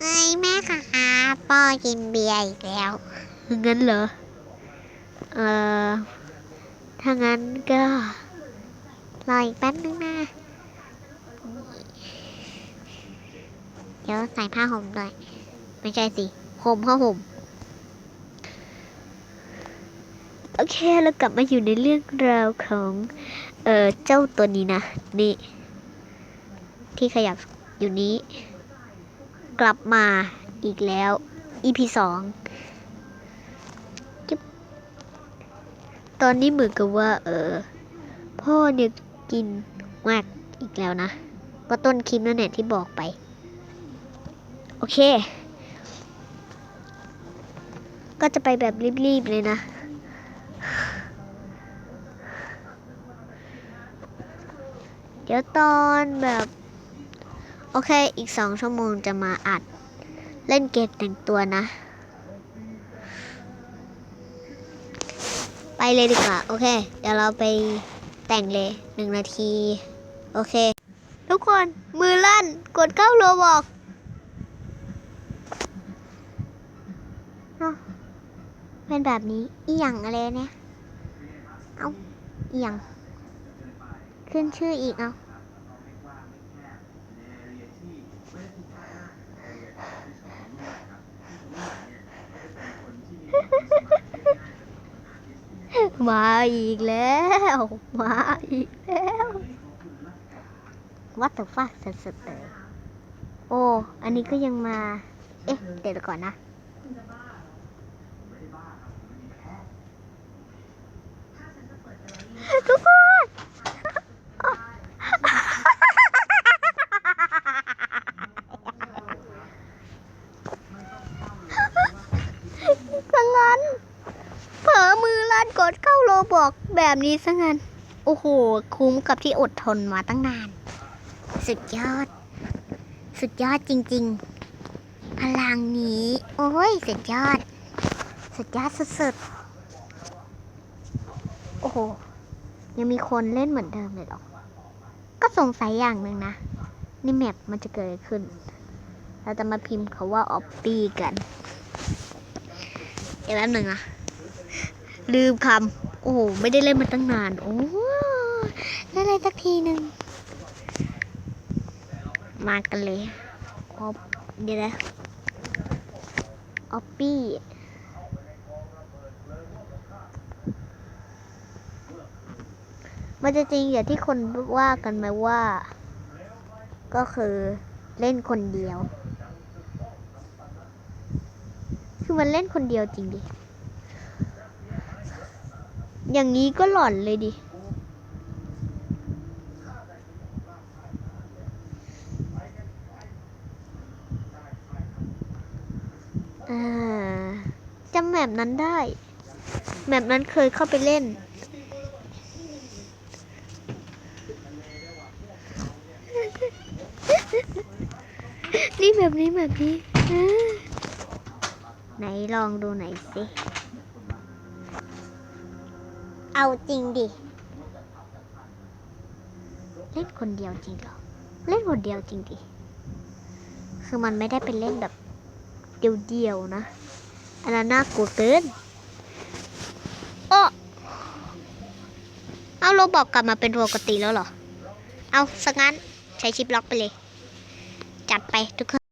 เอ้ยแม่ค่ะป้อกินเบียร์อีกแล้วงั้นเหรอ เอ่อ ถ้างั้นก็รออีกแป๊บนึงนะ เดี๋ยวใส่ผ้าห่มด้วยไม่ใช่สิห่มผ้าห่ม โอเคเรากลับมาอยู่ในเรื่องราวของ เอ่อ เจ้าตัวนี้นะ นี่ ที่ขยับอยู่นี้ กลับมาอีกแล้ว EP สองตอนนี้เหมือนกับว่า เออ พ่อเนี่ยกินมากอีกแล้วนะ ก็ต้นคลิปนั่นแหละที่บอกไป โอเค ก็จะไปแบบรีบๆเลยนะ เดี๋ยวตอนแบบ โอเค อีกสองชั่วโมงจะมาอัด เล่นเกมแต่งตัวนะ ไปเลยดีกว่า โอเค เดี๋ยวเราไปแต่งเลยหนึ่งนาที โอเค ทุกคนมือลั่นกดเข้าโลบอกเป็นแบบนี้อีหยังอะไรเนี่ย เอาอีหยังขึ้นชื่ออีกเอา มาอีกแล้ว มาอีกแล้ววัดแต่ฟากสุดๆเลยโอ้ อันนี้ก็ยังมา เอ๊ะ เดี๋ยวก่อนนะ ทุกคนสังงั้น เผลอมือลั่นกดเข บอกแบบนี้สังั้น โอ้โห คุ้มกับที่อดทนมาตั้งนาน สุดยอด สุดยอดจริง ๆ พลังนี้ โอ้ย สุดยอด สุดยอดสุดโอ้โห ยังมีคนเล่นเหมือนเดิมเลยหรอ ก็สงสัยอย่างหนึ่งนะ นี่แมปมันจะเกิดอะไรขึ้น เราจะมาพิมพ์เขาว่าออปปี้กัน เดี๋ยวแป๊บหนึ่งนะลืมคำ โอ้โห ไม่ได้เล่นมาตั้งนาน โอ้แล้วอะไรสักทีหนึ่ง มากันเลยออปเดี๋ยวนะออปปี้มันจะจริงอย่างที่คนว่ากันไหมว่า ก็คือเล่นคนเดียว คือมันเล่นคนเดียวจริงดิ อย่างนี้ก็หล่อนเลยดิ จำแมปนั้นได้ แมปนั้นเคยเข้าไปเล่น นี่แบบนี้แบบนี้ ไหนลองดูไหนสิ เอาจริงดิ เล่นคนเดียวจริงเหรอ เล่นคนเดียวจริงดิ คือมันไม่ได้เป็นเล่นแบบเดียวๆนะ อันนั้นน่ากลัวเกินโอ้เอาโรบอกกลับมาเป็นปกติแล้วเหรอ เอาสักงั้นใช้ชิปล็อกไปเลย จัดไปทุกคน